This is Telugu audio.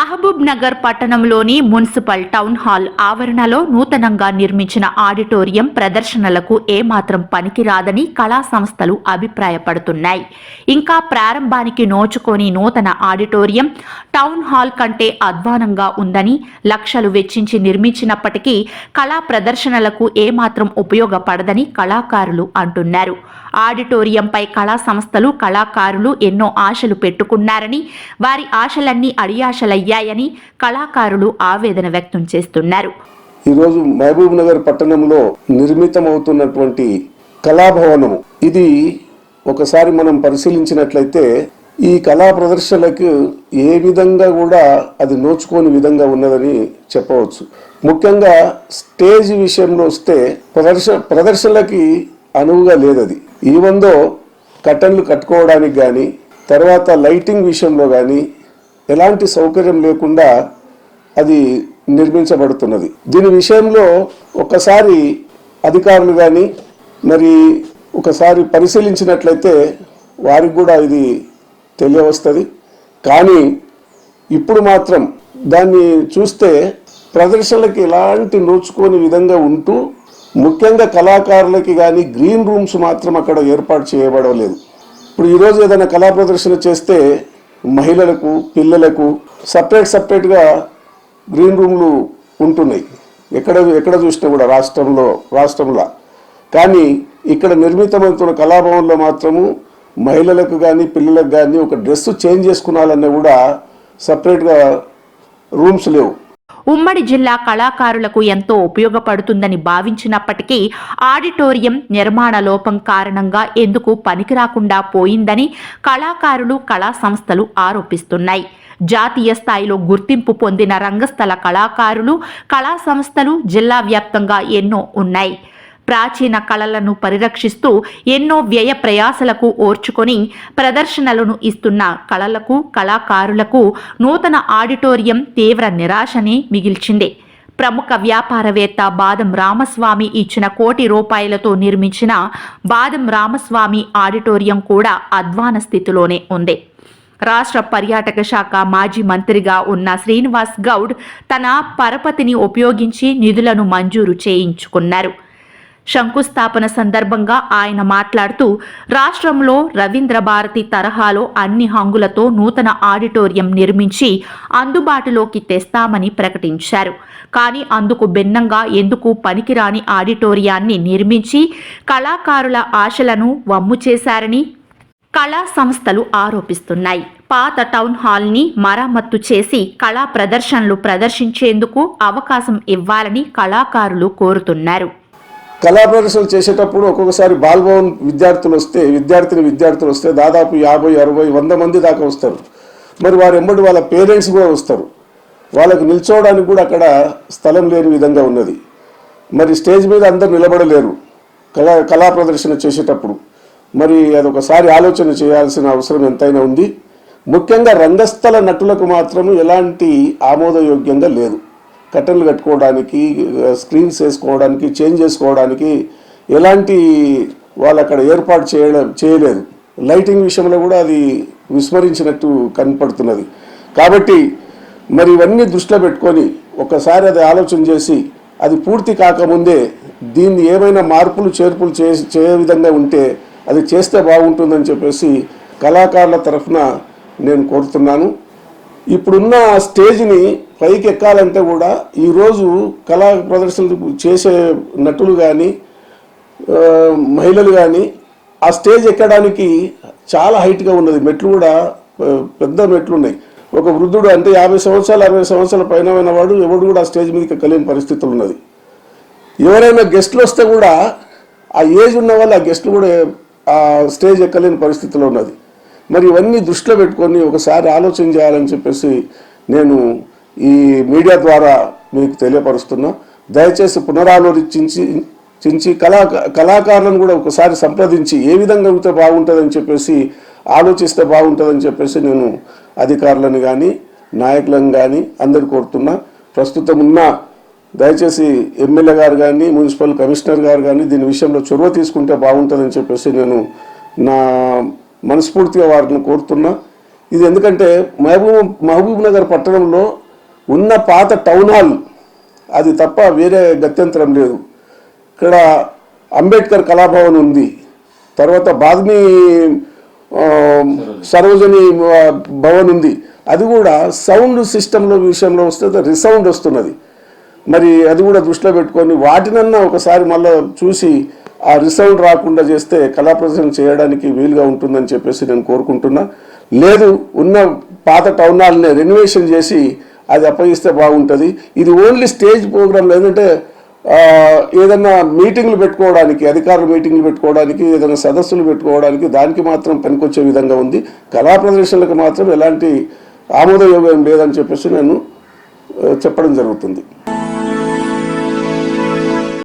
మహబూబ్ నగర్ పట్టణంలోని మున్సిపల్ టౌన్ హాల్ ఆవరణలో నూతనంగా నిర్మించిన ఆడిటోరియం ప్రదర్శనలకు ఏమాత్రం పనికిరాదని కళా సంస్థలు అభిప్రాయపడుతున్నాయి. ఇంకా ప్రారంభానికి నోచుకొని నూతన ఆడిటోరియం టౌన్ హాల్ కంటే అధ్వానంగా ఉందని లక్షలు వెచ్చించి నిర్మించినప్పటికీ కళా ప్రదర్శనలకు ఏమాత్రం ఉపయోగపడదని కళాకారులు అంటున్నారు. ఆడిటోరియంపై కళా సంస్థలు కళాకారులు ఎన్నో ఆశలు పెట్టుకున్నారని వారి ఆశలన్నీ అడియాశలయ్యాయని కళాకారులు ఆవేదన వ్యక్తం చేస్తున్నారు. ఈరోజు మహబూబ్ నగర్ పట్టణంలో నిర్మితమవుతున్నటువంటి కళాభవనము. ఇది ఒకసారి మనం పరిశీలించినట్లయితే ఈ కళా ప్రదర్శనలకు ఏ విధంగా కూడా అది నోచుకోని విధంగా ఉన్నదని చెప్పవచ్చు. ముఖ్యంగా స్టేజ్ విషయంలో వస్తే ప్రదర్శ ప్రదర్శనలకి అనువుగా లేదది. ఈవందో కట్టన్లు కట్టుకోవడానికి కానీ తర్వాత లైటింగ్ విషయంలో కానీ ఎలాంటి సౌకర్యం లేకుండా అది నిర్మించబడుతున్నది. దీని విషయంలో ఒకసారి అధికారులు కానీ మరి ఒకసారి పరిశీలించినట్లయితే వారికి కూడా ఇది తెలియవస్తుంది. కానీ ఇప్పుడు మాత్రం దాన్ని చూస్తే ప్రదర్శనలకు ఎలాంటి నోచుకోని విధంగా ఉంటూ ముఖ్యంగా కళాకారులకి కానీ గ్రీన్ రూమ్స్ మాత్రం అక్కడ ఏర్పాటు చేయబడలేదు. ఇప్పుడు ఈరోజు ఏదైనా కళా ప్రదర్శన చేస్తే మహిళలకు పిల్లలకు సపరేట్ సపరేట్గా గ్రీన్ రూమ్లు ఉంటున్నాయి. ఎక్కడ ఎక్కడ చూసినా కూడా రాష్ట్రంలో రాష్ట్రంలో. కానీ ఇక్కడ నిర్మితమవుతున్న కళాభవన్లో మాత్రము మహిళలకు కానీ పిల్లలకు కానీ ఒక డ్రెస్ చేంజ్ చేసుకున్నాలన్నా కూడా సపరేట్గా రూమ్స్ లేవు. ఉమ్మడి జిల్లా కళాకారులకు ఎంతో ఉపయోగపడుతుందని భావించినప్పటికీ ఆడిటోరియం నిర్మాణ లోపం కారణంగా ఎందుకు పనికిరాకుండా పోయిందని కళాకారులు కళా సంస్థలు ఆరోపిస్తున్నాయి. జాతీయ స్థాయిలో గుర్తింపు పొందిన రంగస్థల కళాకారులు కళా సంస్థలు జిల్లా వ్యాప్తంగా ఎన్నో ఉన్నాయి. ప్రాచీన కళలను పరిరక్షిస్తూ ఎన్నో వ్యయ ప్రయాసలకు ఓర్చుకొని ప్రదర్శనలను ఇస్తున్న కళలకు కళాకారులకు నూతన ఆడిటోరియం తీవ్ర నిరాశని మిగిల్చింది. ప్రముఖ వ్యాపారవేత్త బాదం రామస్వామి ఇచ్చిన కోటి రూపాయలతో నిర్మించిన బాదం రామస్వామి ఆడిటోరియం కూడా అధ్వాన స్థితిలోనే ఉంది. రాష్ట్ర పర్యాటక శాఖ మాజీ మంత్రిగా ఉన్న శ్రీనివాస్ గౌడ్ తన పరపతిని ఉపయోగించి నిధులను మంజూరు చేయించుకున్నారు. శంకుస్థాపన సందర్భంగా ఆయన మాట్లాడుతూ రాష్ట్రంలో రవీంద్ర భారతి తరహాలో అన్ని హంగులతో నూతన ఆడిటోరియం నిర్మించి అందుబాటులోకి తెస్తామని ప్రకటించారు. కానీ అందుకు భిన్నంగా ఎందుకు పనికిరాని ఆడిటోరియాన్ని నిర్మించి కళాకారుల ఆశలను వమ్ము చేశారని కళా సంస్థలు ఆరోపిస్తున్నాయి. పాత టౌన్ హాల్ని మరమ్మత్తు చేసి కళా ప్రదర్శనలు ప్రదర్శించేందుకు అవకాశం ఇవ్వాలని కళాకారులు కోరుతున్నారు. కళా ప్రదర్శనలు చేసేటప్పుడు ఒక్కొక్కసారి బాల్భవన్ విద్యార్థులు వస్తే విద్యార్థిని విద్యార్థులు వస్తే దాదాపు యాభై అరవై వంద మంది దాకా వస్తారు. మరి వారు ఎంబడి వాళ్ళ పేరెంట్స్ కూడా వస్తారు. వాళ్ళకి నిల్చోవడానికి కూడా అక్కడ స్థలం లేని విధంగా ఉన్నది. మరి స్టేజ్ మీద అందరు నిలబడలేరు. కళా కళా ప్రదర్శన చేసేటప్పుడు. మరి అదొకసారి ఆలోచన చేయాల్సిన అవసరం ఎంతైనా ఉంది. ముఖ్యంగా రంగస్థల నటులకు మాత్రం ఎలాంటి ఆమోదయోగ్యంగా లేదు. కట్టెలు కట్టుకోవడానికి స్క్రీన్స్ వేసుకోవడానికి చేంజ్ చేసుకోవడానికి ఎలాంటి వాళ్ళు అక్కడ ఏర్పాటు చేయడం చేయలేదు. లైటింగ్ విషయంలో కూడా అది విస్మరించినట్టు కనపడుతున్నది. కాబట్టి మరి ఇవన్నీ దృష్టిలో పెట్టుకొని ఒకసారి అది ఆలోచన చేసి అది పూర్తి కాకముందే దీన్ని ఏమైనా మార్పులు చేర్పులు చే చేయ విధంగా ఉంటే అది చేస్తే బాగుంటుందని చెప్పేసి కళాకారుల తరఫున నేను కోరుతున్నాను. ఇప్పుడున్న స్టేజ్ని పైకి ఎక్కాలంటే కూడా ఈరోజు కళా ప్రదర్శనలు చేసే నటులు కానీ మహిళలు కానీ ఆ స్టేజ్ ఎక్కడానికి చాలా హైట్గా ఉన్నది. మెట్లు కూడా పెద్ద మెట్లు ఉన్నాయి. ఒక వృద్ధుడు అంటే యాభై సంవత్సరాలు అరవై సంవత్సరాల పైన వాడు ఎవడు కూడా ఆ స్టేజ్ మీదకి ఎక్కలేని పరిస్థితులు ఉన్నది. ఎవరైనా గెస్ట్లు వస్తే కూడా ఆ ఏజ్ ఉన్న వాళ్ళు ఆ గెస్ట్లు కూడా ఆ స్టేజ్ ఎక్కలేని పరిస్థితిలో ఉన్నది. మరి ఇవన్నీ దృష్టిలో పెట్టుకొని ఒకసారి ఆలోచన చేయాలని చెప్పేసి నేను ఈ మీడియా ద్వారా మీకు తెలియపరుస్తున్నా. దయచేసి పునరాలోచించి చించి కళా కళాకారులను కూడా ఒకసారి సంప్రదించి ఏ విధంగా ఉంటే బాగుంటుందని చెప్పేసి ఆలోచిస్తే బాగుంటుందని చెప్పేసి నేను అధికారులను కానీ నాయకులను కానీ అందరు కోరుతున్నా. ప్రస్తుతం ఉన్న దయచేసి ఎమ్మెల్యే గారు కానీ మున్సిపల్ కమిషనర్ గారు కానీ దీని విషయంలో చొరవ తీసుకుంటే బాగుంటుందని చెప్పేసి నేను నా మనస్ఫూర్తిగా వారిని కోరుతున్నా. ఇది ఎందుకంటే మహబూబ్ మహబూబ్ నగర్ పట్టణంలో ఉన్న పాత టౌన్ హాల్ అది తప్ప వేరే గత్యంతరం లేదు. ఇక్కడ అంబేద్కర్ కళాభవన్ ఉంది. తర్వాత బాగ్ని సరోజని భవన్ ఉంది. అది కూడా సౌండ్ సిస్టంలో విషయంలో వస్తే రిసౌండ్ వస్తున్నది. మరి అది కూడా దృష్టిలో పెట్టుకొని వాటినన్నా ఒకసారి మళ్ళీ చూసి ఆ రిసౌండ్ రాకుండా చేస్తే కళా ప్రదర్శన చేయడానికి వీలుగా ఉంటుందని చెప్పేసి నేను కోరుకుంటున్నా. లేదు ఉన్న పాత టౌన్ హాల్ని రెనోవేషన్ చేసి అది అప్పగిస్తే బాగుంటుంది. ఇది ఓన్లీ స్టేజ్ ప్రోగ్రామ్ ఏంటంటే ఏదైనా ఏదన్నా మీటింగ్లు పెట్టుకోవడానికి అధికారుల మీటింగ్లు పెట్టుకోవడానికి ఏదైనా సదస్సులు పెట్టుకోవడానికి దానికి మాత్రం పనికొచ్చే విధంగా ఉంది. కళా ప్రదర్శనలకు మాత్రం ఎలాంటి ఆమోదయోగం లేదని చెప్పేసి నేను చెప్పడం జరుగుతుంది.